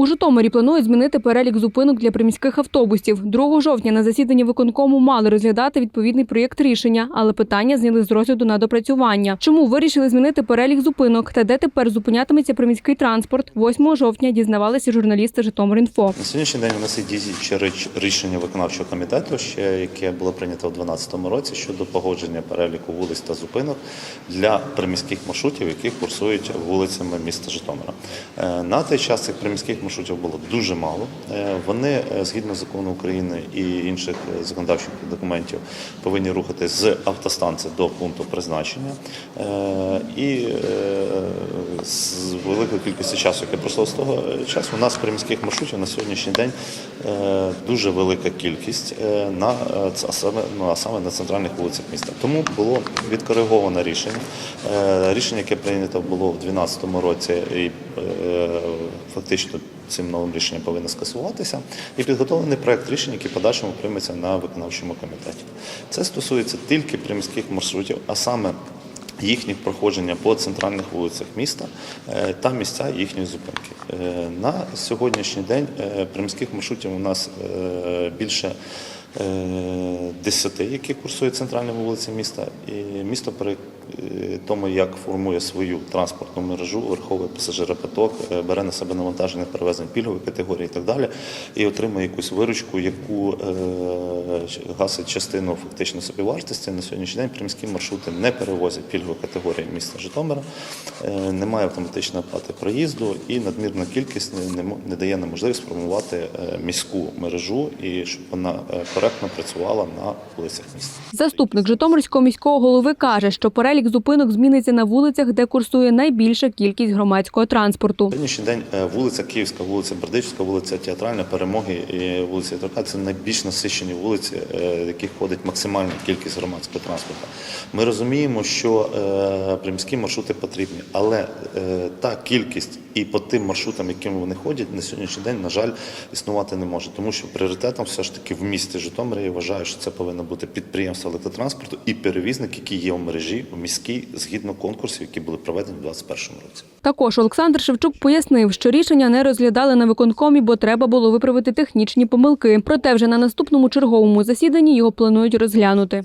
У Житомирі планують змінити перелік зупинок для приміських автобусів. 2 жовтня на засіданні виконкому мали розглядати відповідний проєкт рішення, але питання зняли з розгляду на допрацювання. Чому вирішили змінити перелік зупинок та де тепер зупинятиметься приміський транспорт? 8 жовтня дізнавалися журналісти Житомир.Інфо. На сьогоднішній день у нас є рішення виконавчого комітету, ще яке було прийнято у 2012 році щодо погодження переліку вулиць та зупинок для приміських маршрутів, які курсують вулицями міста Житомира. Е, На той час цих приміських маршрутів було дуже мало. Е, Вони е, згідно закону України і інших е, законодавчих документів повинні рухати з автостанції до пункту призначення. І з великою кількістю часу, яке пройшло з того часу, у нас приміських маршрутів на сьогоднішній день дуже велика кількість на саме, ну, а саме на центральних вулицях міста. Тому було відкориговане рішення. Рішення, яке прийнято було в 2012 році, і фактично цим новим рішенням повинно скасуватися, і підготовлений проект рішення, який подальшому прийметься на виконавчому комітеті. Це стосується тільки приміських маршрутів, а саме їхніх проходження по центральних вулицях міста е, та місця їхньої зупинки. Е, На сьогоднішній день е, приміських маршрутів у нас більше 10, які курсують центральними вулицями міста. І місто при е, тому, як формує свою транспортну мережу, враховує пасажиропоток, е, бере на себе навантаження перевезень пільгової категорії і так далі, і отримує якусь виручку, яку е, гасить частину фактично собівартості. На сьогоднішній день приміські маршрути не перевозять пільгової категорії міста Житомира, е, немає автоматичної оплати проїзду і надмірна кількість не, дає нам можливість сформувати е, міську мережу і щоб вона е, коректно працювала на вулицях міста. Заступник Житомирського міського голови каже, що перелік зупинок зміниться на вулицях, де курсує найбільша кількість громадського транспорту. Сьогоднішній день е, вулиця Київська, вулиця Бердичівська, вулиця Театральна, Перемоги і вулиця Ятрока – це найбільш насичені вулиці, е, в яких ходить максимальна кількість громадського транспорту. Ми розуміємо, що е, приміські маршрути потрібні, але та кількість і по тим маршрутам, якими вони ходять, на сьогоднішній день, на жаль, існувати не може, тому що пріоритетом все ж таки в місті Житомирі я вважаю, що це повинно бути підприємство електротранспорту і перевізник, який є в мережі в міській згідно конкурсів, які були проведені в 2021 році. Також Олександр Шевчук пояснив, що рішення не розглядали на виконкомі, бо треба було виправити технічні помилки. Проте вже на наступному черговому засіданні його планують розглянути.